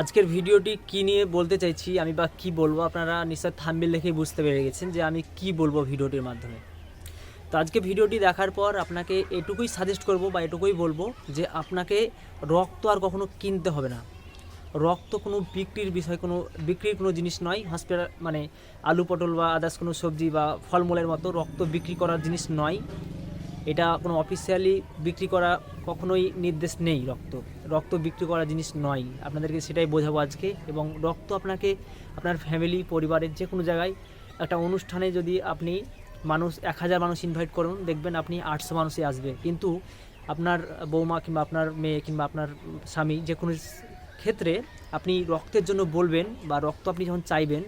আজকের ভিডিওটি কি নিয়ে বলতে চাইছি, আমি বা কি বলব আপনারা নিশ্চয় থাম্বেল দেখেই বুঝতে পেরে গেছেন যে আমি কি বলব ভিডিওটির মাধ্যমে। তো আজকে ভিডিওটি দেখার পর আপনাকে এটুকুই সাজেস্ট করব বা এটুকুই বলব যে আপনাকে রক্ত আর কখনো কিনতে হবে না। রক্ত কোনো বিক্রির বিষয়, কোনো বিক্রির কোনো জিনিস নয় হসপিটাল মানে আলু পটল বা আদার্স কোনো সবজি বা ফলমূলের মতো রক্ত বিক্রি করার জিনিস নয়। এটা কোনো অফিসিয়ালি বিক্রি করা কখনোই নির্দেশ নেই রক্ত। রক্ত বিক্রি করা জিনিস নয়। আপনাদেরকে সেটাই বোঝাবো আজকে। এবং রক্ত আপনাকে আপনার ফ্যামিলি পরিবারের যে কোনো জায়গায় একটা অনুষ্ঠানে যদি আপনি মানুষ, এক হাজার মানুষ ইনভাইট করুন, দেখবেন আপনি আটশো মানুষই আসবে। কিন্তু আপনার বৌমা কিংবা আপনার মেয়ে কিংবা আপনার স্বামী যে কোনো ক্ষেত্রে আপনি রক্তের জন্য বলবেন বা রক্ত আপনি যখন চাইবেন,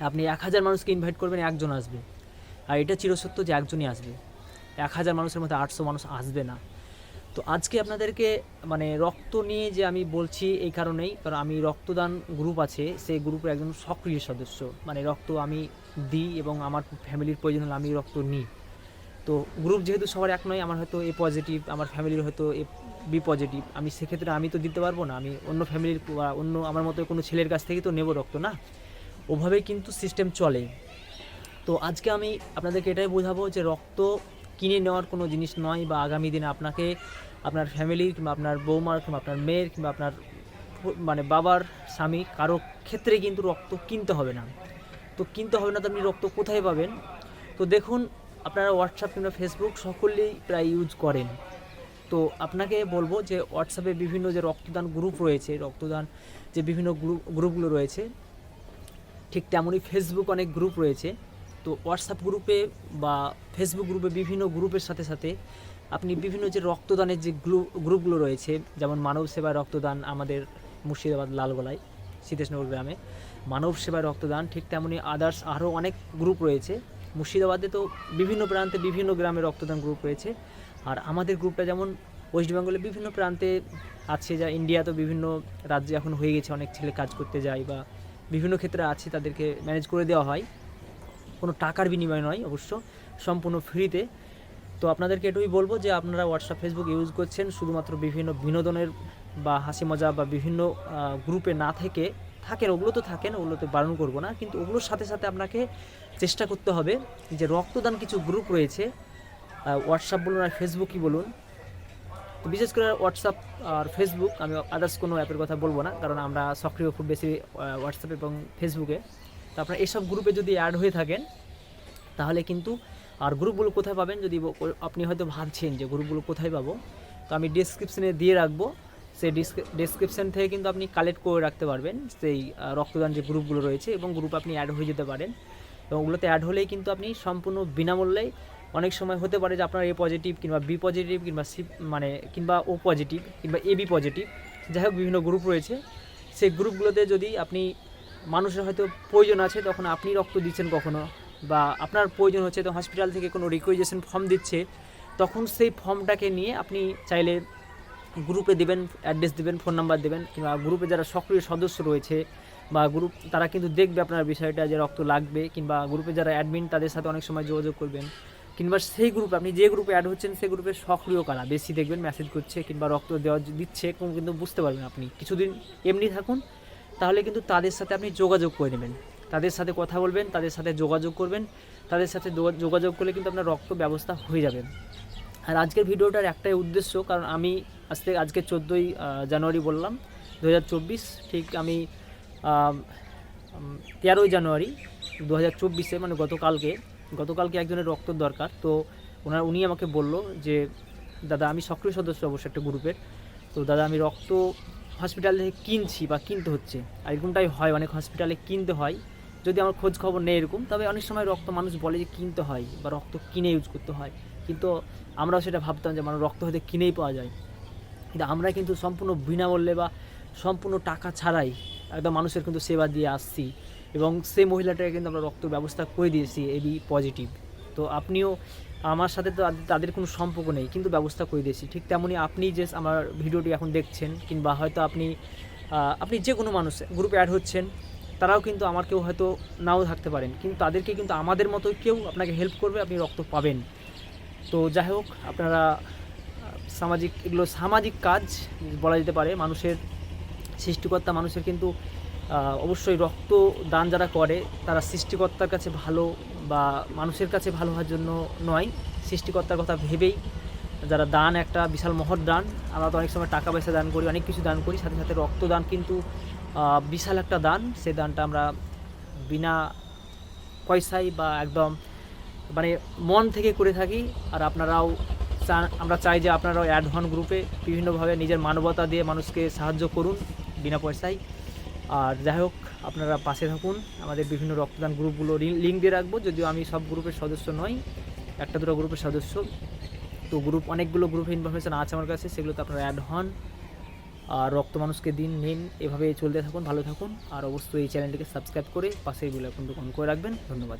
আপনি এক হাজার মানুষকে ইনভাইট করবেন, একজন আসবে। আর এটা চিরসত্য যে একজনই আসবে। এক হাজার মানুষের মধ্যে আটশো মানুষ আসবে না। তো আজকে আপনাদেরকে মানে রক্ত নিয়ে যে আমি বলছি এই কারণেই, কারণ আমি রক্তদান গ্রুপ আছে সেই গ্রুপের একজন সক্রিয় সদস্য। মানে রক্ত আমি দিই এবং আমার ফ্যামিলির প্রয়োজন হলে আমি রক্ত নিই। তো গ্রুপ যেহেতু সবার এক নয়, আমার হয়তো এ পজিটিভ আমার ফ্যামিলির হয়তো এ বি পজিটিভ আমি সেক্ষেত্রে আমি তো দিতে পারব না, আমি অন্য ফ্যামিলির বা অন্য আমার মতো কোনো ছেলের কাছ থেকে তো নেব রক্ত, না? ওভাবেই কিন্তু সিস্টেম চলে। তো আজকে আমি আপনাদেরকে এটাই বোঝাবো যে রক্ত কিনে নেওয়ার কোনো জিনিস নয় বা আগামী দিনে আপনাকে আপনার ফ্যামিলির কিংবা আপনার বৌমার কিংবা আপনার মেয়ের কিংবা আপনার মানে বাবার, স্বামী কারও ক্ষেত্রে কিন্তু রক্ত কিনতে হবে না। তো কিনতে হবে না তো আপনি রক্ত কোথায় পাবেন? তো দেখুন, আপনারা হোয়াটসঅ্যাপ কিংবা ফেসবুক সকলেই প্রায় ইউজ করেন। তো আপনাকে বলব যে হোয়াটসঅ্যাপে বিভিন্ন যে রক্তদান গ্রুপ রয়েছে, রক্তদান যে বিভিন্ন গ্রুপ গ্রুপগুলো রয়েছে, ঠিক তেমনই ফেসবুক অনেক গ্রুপ রয়েছে। তো হোয়াটসঅ্যাপ গ্রুপে বা ফেসবুক গ্রুপে বিভিন্ন গ্রুপের সাথে সাথে আপনি বিভিন্ন যে রক্তদানের যে গ্রুপ গ্রুপগুলো রয়েছে, যেমন মানব সেবা রক্তদান আমাদের মুর্শিদাবাদ লালগোলায় সীতেশনগর গ্রামে। মানব সেবা রক্তদান ঠিক তেমনই আদার্স আরও অনেক গ্রুপ রয়েছে। মুর্শিদাবাদে তো বিভিন্ন প্রান্তে বিভিন্ন গ্রামে রক্তদান গ্রুপ রয়েছে। আর আমাদের গ্রুপটা যেমন ওয়েস্ট বেঙ্গলে বিভিন্ন প্রান্তে আছে, যা ইন্ডিয়া তো বিভিন্ন রাজ্যে এখন হয়ে গেছে, অনেক ছেলে কাজ করতে যায় বা বিভিন্ন ক্ষেত্রে আছে, তাদেরকে ম্যানেজ করে দেওয়া হয়। কোনো টাকার বিনিময় নয় অবশ্য, সম্পূর্ণ ফ্রিতে। তো আপনাদেরকে এটুকুই বলব যে আপনারা হোয়াটসঅ্যাপ ফেসবুক ইউজ করছেন, শুধুমাত্র বিভিন্ন বিনোদনের বা হাসি মজা বা বিভিন্ন গ্রুপে না থেকে, থাকেন, ওগুলো তো থাকেন, ওগুলোতে বারণ করব না, কিন্তু ওগুলোর সাথে সাথে আপনাকে চেষ্টা করতে হবে যে রক্তদান কিছু গ্রুপ রয়েছে হোয়াটসঅ্যাপ বলুন আর ফেসবুকই বলুন। তো বিশেষ করে হোয়াটসঅ্যাপ আর ফেসবুক আমি আদার্স কোনো অ্যাপের কথা বলব না, কারণ আমরা সক্রিয় খুব বেশি হোয়াটসঅ্যাপ এবং ফেসবুকে তো আপনার এইসব গ্রুপে যদি অ্যাড হয়ে থাকেন, তাহলে কিন্তু আর গ্রুপগুলো কোথায় পাবেন যদি আপনি হয়তো ভাবছেন যে গ্রুপগুলো কোথায় পাবো, তো আমি ডিসক্রিপশনে দিয়ে রাখব। সেই ডিসক্রিপশন থেকে কিন্তু আপনি কালেক্ট করে রাখতে পারবেন সেই রক্তদান যে গ্রুপগুলো রয়েছে এবং গ্রুপ আপনি অ্যাড হয়ে যেতে পারেন। এবং ওগুলোতে অ্যাড হলেই কিন্তু আপনি সম্পূর্ণ বিনামূল্যেই অনেক সময় হতে পারে যে আপনার এ পজিটিভ কিংবা বি পজিটিভ কিংবা সি মানে কিংবা ও পজিটিভ কিংবা এ বি পজিটিভ যাই হোক বিভিন্ন গ্রুপ রয়েছে। সেই গ্রুপগুলোতে যদি আপনি মানুষের হয়তো প্রয়োজন আছে, তখন আপনি রক্ত দিচ্ছেন কখনো বা আপনার প্রয়োজন হচ্ছে, তো হসপিটাল থেকে কোনো রিকুইজেশন ফর্ম দিচ্ছে, তখন সেই ফর্মটাকে নিয়ে আপনি চাইলে গ্রুপে দেবেন অ্যাড্রেস দেবেন ফোন নাম্বার দেবেন, কিংবা গ্রুপে যারা সক্রিয় সদস্য রয়েছে বা গ্রুপ তারা কিন্তু দেখবে আপনার বিষয়টা যে রক্ত লাগবে, কিংবা গ্রুপে যারা অ্যাডমিন তাদের সাথে অনেক সময় যোগাযোগ করবেন, কিংবা সেই গ্রুপে আপনি যে গ্রুপে অ্যাড হচ্ছেন, সেই গ্রুপে সক্রিয় কারা বেশি দেখবেন মেসেজ করছে, কিংবা রক্ত দেওয়া দিচ্ছে, কোন কিন্তু বুঝতে পারবেন আপনি। কিছুদিন এমনি থাকুন তাহলে কিন্তু তাদের সাথে আপনি যোগাযোগ করে নেবেন। তাদের সাথে কথা বলবেন, তাদের সাথে যোগাযোগ করবেন, তাদের সাথে যোগাযোগ করলে কিন্তু আপনার রক্ত ব্যবস্থা হয়ে যাবে। আর আজকের ভিডিওটার একটাই উদ্দেশ্য, কারণ আমি আজ থেকে আজকে চোদ্দোই জানুয়ারি বললাম দু হাজার চব্বিশ, ঠিক আমি তেরোই জানুয়ারি দু হাজার চব্বিশে মানে গতকালকে গতকালকে একজনের রক্ত দরকার, তো ওনার, উনি আমাকে বলল যে, দাদা, আমি সক্রিয় সদস্য অবশ্য একটা গ্রুপের, তো দাদা, আমি রক্ত হসপিটাল কিনছি বা কিনতে হচ্ছে। আর এরকমটাই হয়, অনেক হসপিটালে কিনতে হয়। যদি আমার খোঁজ খবর নেই এরকম, তবে অনেক সময় রক্ত মানুষ বলে যে কিনতে হয় বা রক্ত কিনে ইউজ করতে হয়। কিন্তু আমরাও সেটা ভাবতাম যে মানে রক্ত হয়তো কিনেই পাওয়া যায়। কিন্তু আমরা কিন্তু সম্পূর্ণ বিনামূল্যে বা সম্পূর্ণ টাকা ছাড়াই একদম মানুষের কিন্তু সেবা দিয়ে আসছি। এবং সেই মহিলাটাকে কিন্তু আমরা রক্ত ব্যবস্থা করে দিয়েছি এবি পজিটিভ তো আপনিও আমার সাথে তো তাদের- কোনো সম্পর্ক নেই, কিন্তু ব্যবস্থা করে দিয়েছি। ঠিক তেমনই আপনি যে আমার ভিডিওটি এখন দেখছেন, কিংবা হয়তো আপনি আপনি যে কোনো মানুষ গ্রুপে অ্যাড হচ্ছেন, তারাও কিন্তু আমার কেউ হয়তো নাও থাকতে পারেন। কিন্তু তাদেরকে কিন্তু আমাদের মতো কেউ আপনাকে হেল্প করবে, আপনি রক্ত পাবেন। তো যাই হোক, আপনারা সামাজিক, এগুলো সামাজিক কাজ বলা যেতে পারে। মানুষের, সৃষ্টিকর্তা মানুষের কিন্তু অবশ্যই রক্ত দান যারা করে, তারা সৃষ্টিকর্তার কাছে ভালো বা মানুষের কাছে ভালো হওয়ার জন্য নয়। সৃষ্টিকর্তার কথা ভেবেই যারা দান একটা বিশাল মহৎ দান, আমরা তো অনেক সময় টাকা পয়সা দান করি, অনেক কিছু দান করি, সাথে সাথে রক্তদান কিন্তু বিশাল একটা দান। সেই দানটা আমরা বিনা পয়সায় বা একদম মানে মন থেকে করে থাকি। আর আপনারাও চান, আমরা চাই যে আপনারাও অ্যাড হন গ্রুপে বিভিন্নভাবে নিজের মানবতা দিয়ে মানুষকে সাহায্য করুন বিনা পয়সায়। আর যাই হোক, আপনারা পাশে থাকুন। আমাদের বিভিন্ন রক্তদান গ্রুপগুলো লিঙ্ক দিয়ে রাখব। যদিও আমি সব গ্রুপের সদস্য নই, একটা দুটো গ্রুপের সদস্য। তো গ্রুপ, অনেকগুলো গ্রুপ ইনফরমেশান আছে আমার কাছে, সেগুলোতে আপনারা অ্যাড হন। আর রক্ত মানুষকে দিন, নিন এভাবে চলতে থাকুন, ভালো থাকুন। আর অবশ্যই এই চ্যানেলটিকে সাবস্ক্রাইব করে পাশে এখন করে রাখবেন। ধন্যবাদ।